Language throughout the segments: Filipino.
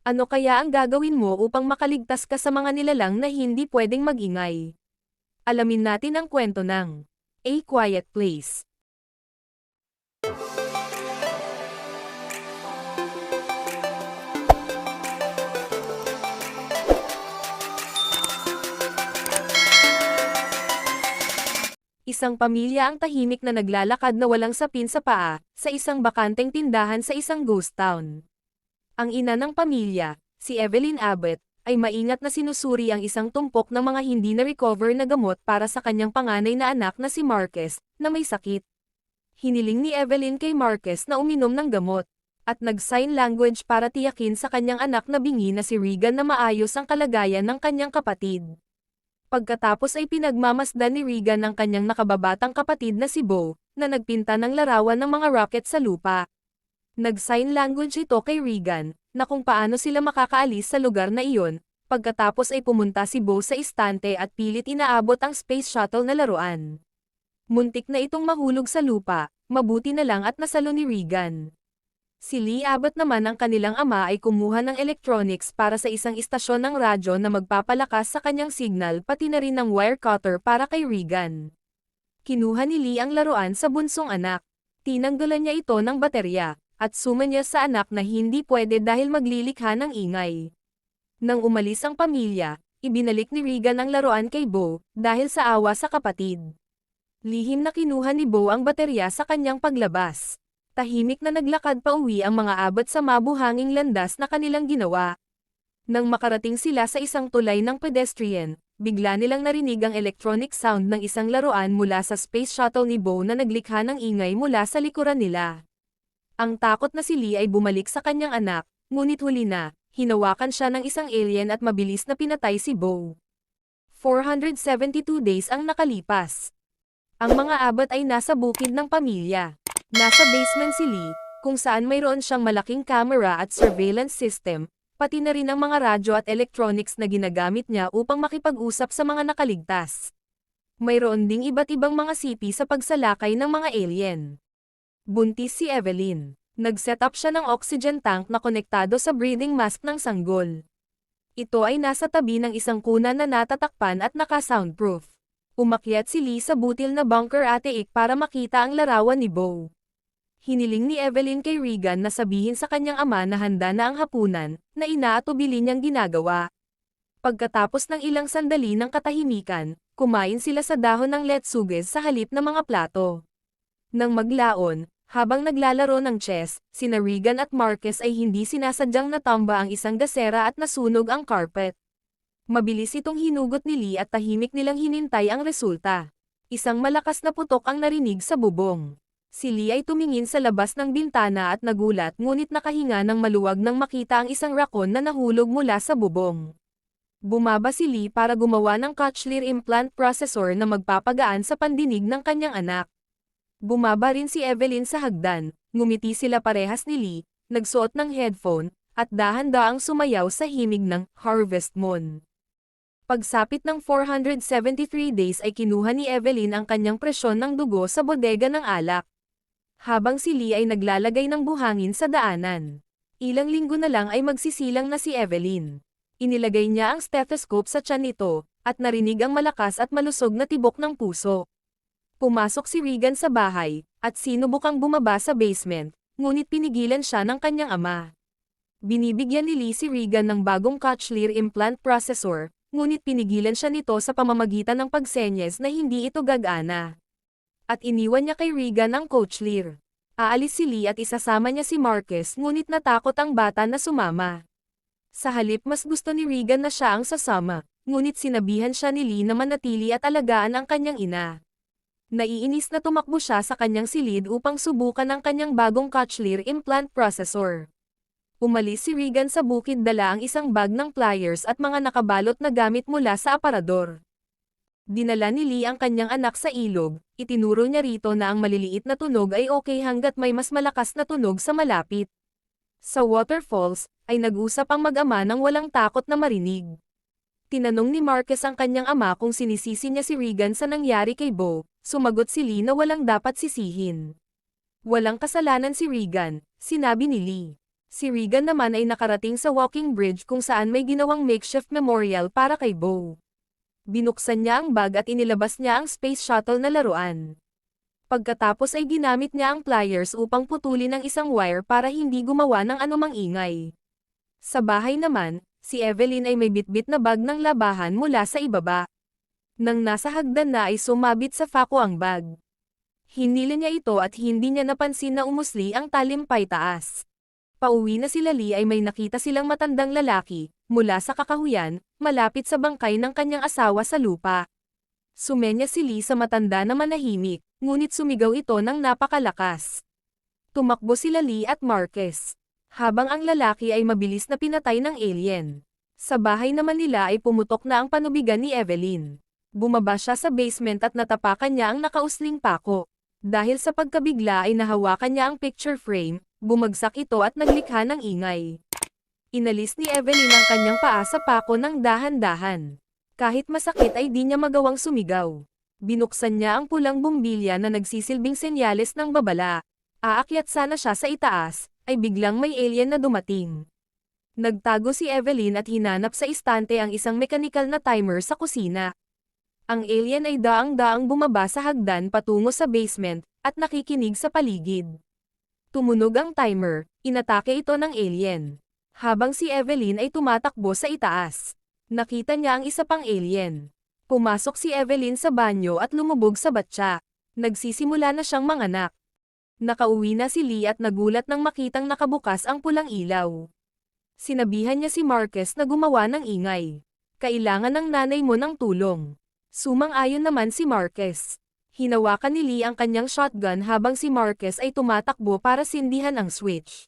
Ano kaya ang gagawin mo upang makaligtas ka sa mga nilalang na hindi pwedeng magingay? Alamin natin ang kwento ng A Quiet Place. Isang pamilya ang tahimik na naglalakad na walang sapin sa paa, sa isang bakanteng tindahan sa isang ghost town. Ang ina ng pamilya, si Evelyn Abbott, ay maingat na sinusuri ang isang tumpok ng mga hindi na-recover na gamot para sa kanyang panganay na anak na si Marquez, na may sakit. Hiniling ni Evelyn kay Marquez na uminom ng gamot, at nag-sign language para tiyakin sa kanyang anak na bingi na si Regan na maayos ang kalagayan ng kanyang kapatid. Pagkatapos ay pinagmamasdan ni Regan ang kanyang nakababatang kapatid na si Bo, na nagpinta ng larawan ng mga rocket sa lupa. Nag-sign language ito kay Regan, na kung paano sila makakaalis sa lugar na iyon, pagkatapos ay pumunta si Bo sa istante at pilit inaabot ang space shuttle na laruan. Muntik na itong mahulog sa lupa, mabuti na lang at nasalo ni Regan. Si Lee Abbott naman ang kanilang ama ay kumuha ng electronics para sa isang istasyon ng radyo na magpapalakas sa kanyang signal pati na rin ng wire cutter para kay Regan. Kinuha ni Lee ang laruan sa bunsong anak. Tinanggalan niya ito ng baterya, at suma niya sa anak na hindi pwede dahil maglilikha ng ingay. Nang umalis ang pamilya, ibinalik ni Regan ang laruan kay Bo, dahil sa awa sa kapatid. Lihim na kinuha ni Bo ang baterya sa kanyang paglabas tahimik na naglakad pa uwi ang mga abot sa mabuhanging landas na kanilang ginawa. Nang makarating sila sa isang tulay ng pedestrian, bigla nilang narinig ang electronic sound ng isang laruan mula sa space shuttle ni Bo na naglikha ng ingay mula sa likuran nila. Ang takot na si Lee ay bumalik sa kanyang anak, ngunit huli na, hinawakan siya ng isang alien at mabilis na pinatay si Bo. 472 days ang nakalipas. Ang mga abot ay nasa bukid ng pamilya. Nasa basement si Lee, kung saan mayroon siyang malaking camera at surveillance system, pati na rin ang mga radyo at electronics na ginagamit niya upang makipag-usap sa mga nakaligtas. Mayroon ding iba't ibang mga sipi sa pagsalakay ng mga alien. Buntis si Evelyn. Nag-set up siya ng oxygen tank na konektado sa breathing mask ng sanggol. Ito ay nasa tabi ng isang kuna na natatakpan at naka-soundproof. Umakyat si Lee sa butil na bunker ateik para makita ang larawan ni Bo. Hiniling ni Evelyn kay Regan na sabihin sa kanyang ama na handa na ang hapunan, na inaatubili niyang ginagawa. Pagkatapos ng ilang sandali ng katahimikan, kumain sila sa dahon ng letsuges sa halip ng mga plato. Nang maglaon, habang naglalaro ng chess, sina Regan at Marquez ay hindi sinasadyang natamba ang isang gasera at nasunog ang carpet. Mabilis itong hinugot ni Lee at tahimik nilang hinintay ang resulta. Isang malakas na putok ang narinig sa bubong. Si Lee ay tumingin sa labas ng bintana at nagulat ngunit nakahinga ng maluwag nang makita ang isang rakon na nahulog mula sa bubong. Bumaba si Lee para gumawa ng Kochlear implant processor na magpapagaan sa pandinig ng kanyang anak. Bumaba rin si Evelyn sa hagdan, ngumiti sila parehas ni Lee, nagsuot ng headphone, at dahan-daang sumayaw sa himig ng Harvest Moon. Pagsapit ng 473 days ay kinuha ni Evelyn ang kanyang presyon ng dugo sa bodega ng alak habang si Lee ay naglalagay ng buhangin sa daanan. Ilang linggo na lang ay magsisilang na si Evelyn. Inilagay niya ang stethoscope sa tiyan nito, at narinig ang malakas at malusog na tibok ng puso. Pumasok si Regan sa bahay, at sinubukang bumaba sa basement, ngunit pinigilan siya ng kanyang ama. Binibigyan ni Lee si Regan ng bagong Kochlear implant processor, ngunit pinigilan siya nito sa pamamagitan ng pagsenyes na hindi ito gagana at iniwan niya kay Regan ang coach Lear. Aalis si Lee at isasama niya si Marquez ngunit natakot ang bata na sumama. Sa halip mas gusto ni Regan na siya ang sasama, ngunit sinabihan siya ni Lee na manatili at alagaan ang kanyang ina. Naiinis na tumakbo siya sa kanyang silid upang subukan ang kanyang bagong Kochlear implant processor. Umalis si Regan sa bukid dala ang isang bag ng pliers at mga nakabalot na gamit mula sa aparador. Dinala ni Lee ang kanyang anak sa ilog, itinuro niya rito na ang maliliit na tunog ay okay hanggat may mas malakas na tunog sa malapit. Sa waterfalls, ay nag-usap ang mag-ama nang walang takot na marinig. Tinanong ni Marcus ang kanyang ama kung sinisisi niya si Regan sa nangyari kay Bo, sumagot si Lee na walang dapat sisihin. Walang kasalanan si Regan, sinabi ni Lee. Si Regan naman ay nakarating sa walking bridge kung saan may ginawang makeshift memorial para kay Bo. Binuksan niya ang bag at inilabas niya ang space shuttle na laruan. Pagkatapos ay ginamit niya ang pliers upang putulin ang isang wire para hindi gumawa ng anumang ingay. Sa bahay naman, si Evelyn ay may bitbit na bag ng labahan mula sa ibaba. Nang nasa hagdan na ay sumabit sa fako ang bag. Hinila niya ito at hindi niya napansin na umusli ang talimpay taas. Pauwi na sila Lee ay may nakita silang matandang lalaki, mula sa kakahuyan, malapit sa bangkay ng kanyang asawa sa lupa. Sumenya si Lee sa matanda na manahimik, ngunit sumigaw ito ng napakalakas. Tumakbo sila Lee at Marquez. Habang ang lalaki ay mabilis na pinatay ng alien. Sa bahay naman nila ay pumutok na ang panubigan ni Evelyn. Bumaba siya sa basement at natapakan niya ang nakausling pako. Dahil sa pagkabigla ay nahawakan niya ang picture frame, bumagsak ito at naglikha ng ingay. Inalis ni Evelyn ang kanyang paa sa pako ng dahan-dahan. Kahit masakit ay di niya magawang sumigaw. Binuksan niya ang pulang bumbilya na nagsisilbing senyales ng babala. Aakyat sana siya sa itaas, ay biglang may alien na dumating. Nagtago si Evelyn at hinanap sa istante ang isang mekanikal na timer sa kusina. Ang alien ay daang-daang bumaba sa hagdan patungo sa basement, at nakikinig sa paligid. Tumunog ang timer, inatake ito ng alien. Habang si Evelyn ay tumatakbo sa itaas. Nakita niya ang isa pang alien. Pumasok si Evelyn sa banyo at lumubog sa batya. Nagsisimula na siyang manganak. Nakauwi na si Lee at nagulat nang makitang nakabukas ang pulang ilaw. Sinabihan niya si Marcus na gumawa ng ingay. Kailangan ng nanay mo ng tulong. Sumang-ayon naman si Marquez. Hinawakan ni Lee ang kanyang shotgun habang si Marquez ay tumatakbo para sindihan ang switch.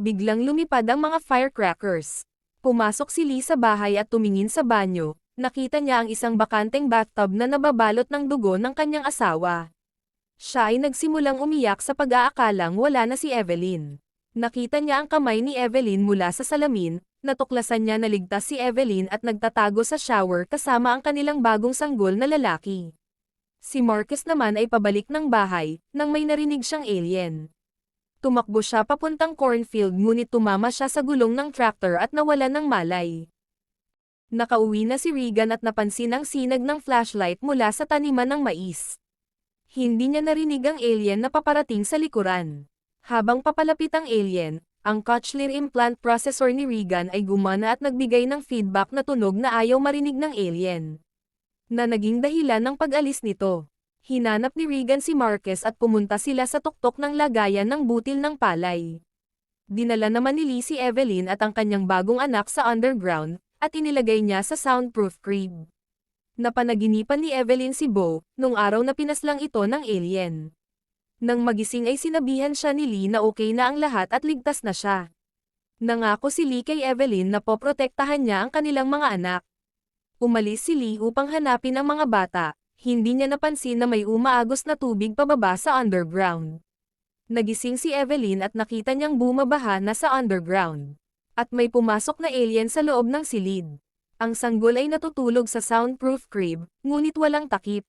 Biglang lumipad ang mga firecrackers. Pumasok si Lee sa bahay at tumingin sa banyo, nakita niya ang isang bakanteng bathtub na nababalot ng dugo ng kanyang asawa. Siya ay nagsimulang umiyak sa pag-aakalang wala na si Evelyn. Nakita niya ang kamay ni Evelyn mula sa salamin, natuklasan niya na ligtas si Evelyn at nagtatago sa shower kasama ang kanilang bagong sanggol na lalaki. Si Marcus naman ay pabalik ng bahay, nang may narinig siyang alien. Tumakbo siya papuntang cornfield ngunit tumama siya sa gulong ng tractor at nawala ng malay. Nakauwi na si Regan at napansin ang sinag ng flashlight mula sa taniman ng mais. Hindi niya narinig ang alien na paparating sa likuran. Habang papalapit ang alien, ang Kochlear implant processor ni Regan ay gumana at nagbigay ng feedback na tunog na ayaw marinig ng alien na naging dahilan ng pag-alis nito. Hinanap ni Regan si Marquez at pumunta sila sa tuktok ng lagayan ng butil ng palay. Dinala naman ni Lee si Evelyn at ang kanyang bagong anak sa underground, at inilagay niya sa soundproof crib. Napanaginipan ni Evelyn si Bo, nung araw na pinaslang ito ng alien. Nang magising ay sinabihan siya ni Lee na okay na ang lahat at ligtas na siya. Nangako si Lee kay Evelyn na poprotektahan niya ang kanilang mga anak. Umalis si Lee upang hanapin ang mga bata, hindi niya napansin na may umaagos na tubig pababa sa underground. Nagising si Evelyn at nakita niyang bumabaha na sa underground. At may pumasok na alien sa loob ng silid. Ang sanggol ay natutulog sa soundproof crib, ngunit walang takip.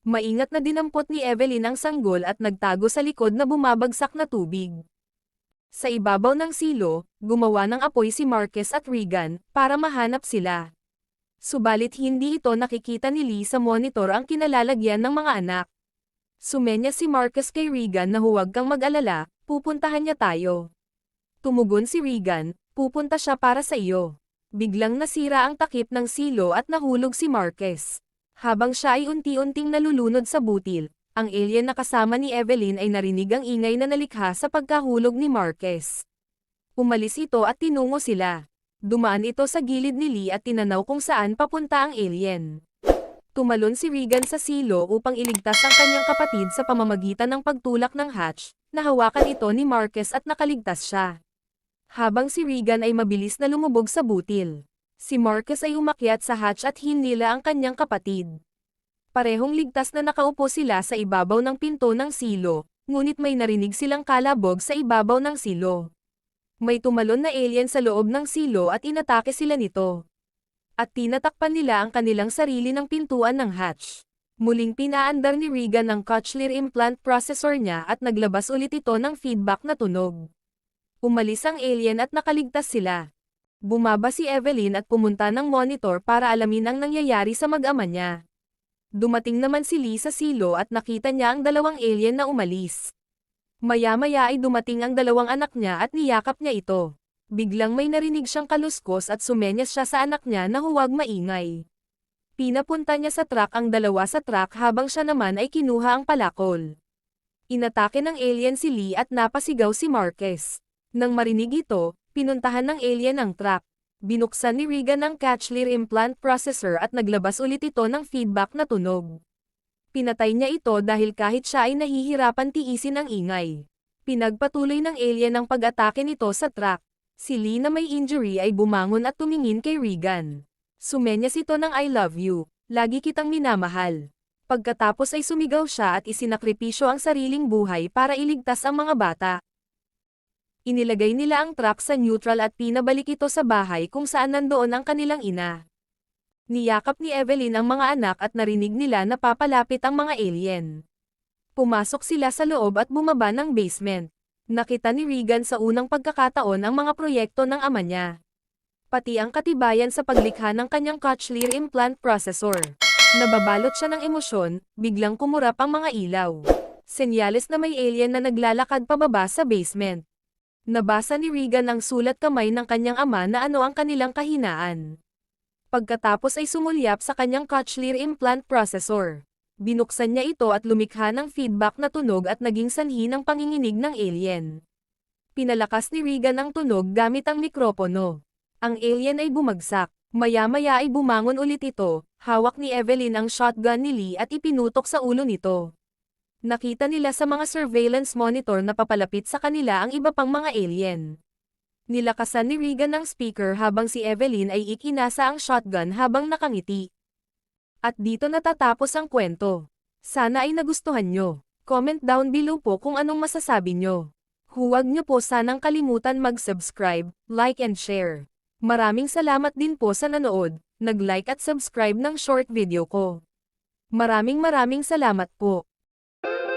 Maingat na dinampot ni Evelyn ang sanggol at nagtago sa likod na bumabagsak na tubig. Sa ibabaw ng silo, gumawa ng apoy si Marcus at Regan, para mahanap sila. Subalit hindi ito nakikita ni Lee sa monitor ang kinalalagyan ng mga anak. Sumenya si Marcus kay Regan na huwag kang mag-alala, pupuntahan niya tayo. Tumugon si Regan, pupunta siya para sa iyo. Biglang nasira ang takip ng silo at nahulog si Marcus. Habang siya ay unti-unting nalulunod sa butil, ang alien na kasama ni Evelyn ay narinig ang ingay na nalikha sa pagkahulog ni Marquez. Umalis ito at tinungo sila. Dumaan ito sa gilid ni Lee at tinanaw kung saan papunta ang alien. Tumalon si Regan sa silo upang iligtas ang kanyang kapatid sa pamamagitan ng pagtulak ng hatch, nahawakan ito ni Marcus at nakaligtas siya. Habang si Regan ay mabilis na lumubog sa butil. Si Marcus ay umakyat sa hatch at hinila ang kanyang kapatid. Parehong ligtas na nakaupo sila sa ibabaw ng pinto ng silo, ngunit may narinig silang kalabog sa ibabaw ng silo. May tumalon na alien sa loob ng silo at inatake sila nito. At tinatakpan nila ang kanilang sarili ng pintuan ng hatch. Muling pinaandar ni Regan ang Kochlear implant processor niya at naglabas ulit ito ng feedback na tunog. Umalis ang alien at nakaligtas sila. Bumaba si Evelyn at pumunta ng monitor para alamin ang nangyayari sa mag-ama niya. Dumating naman si Lee sa silo at nakita niya ang dalawang alien na umalis. Maya-maya ay dumating ang dalawang anak niya at niyakap niya ito. Biglang may narinig siyang kaluskos at sumenyas siya sa anak niya na huwag maingay. Pinapunta niya sa truck ang dalawa sa truck habang siya naman ay kinuha ang palakol. Inatake ng alien si Lee at napasigaw si Marquez. Nang marinig ito, pinuntahan ng alien ang truck. Binuksan ni Regan ang Catchlear implant processor at naglabas ulit ito ng feedback na tunog. Pinatay niya ito dahil kahit siya ay nahihirapan tiisin ang ingay. Pinagpatuloy ng alien ang pag-atake nito sa truck. Si Lee na may injury ay bumangon at tumingin kay Regan. Sumenyas ito ng I love you, lagi kitang minamahal. Pagkatapos ay sumigaw siya at isinakripisyo ang sariling buhay para iligtas ang mga bata. Inilagay nila ang truck sa neutral at pinabalik ito sa bahay kung saan nandoon ang kanilang ina. Niyakap ni Evelyn ang mga anak at narinig nila na papalapit ang mga alien. Pumasok sila sa loob at bumaba ng basement. Nakita ni Regan sa unang pagkakataon ang mga proyekto ng ama niya. Pati ang katibayan sa paglikha ng kanyang Kochlear implant processor. Nababalot siya ng emosyon, biglang kumurap ang mga ilaw. Senyales na may alien na naglalakad pababa sa basement. Nabasa ni Regan ang sulat kamay ng kanyang ama na ano ang kanilang kahinaan. Pagkatapos ay sumulyap sa kanyang Kochlear implant processor. Binuksan niya ito at lumikha ng feedback na tunog at naging sanhi ng panginginig ng alien. Pinalakas ni Regan ang tunog gamit ang mikropono. Ang alien ay bumagsak. Maya-maya ay bumangon ulit ito, hawak ni Evelyn ang shotgun ni Lee at ipinutok sa ulo nito. Nakita nila sa mga surveillance monitor na papalapit sa kanila ang iba pang mga alien. Nilakasan ni Regan ang speaker habang si Evelyn ay ikinasa ang shotgun habang nakangiti. At dito natatapos ang kwento. Sana ay nagustuhan nyo. Comment down below po kung anong masasabi nyo. Huwag nyo po sanang kalimutan mag-subscribe, like and share. Maraming salamat din po sa nanood, nag-like at subscribe ng short video ko. Maraming maraming salamat po. you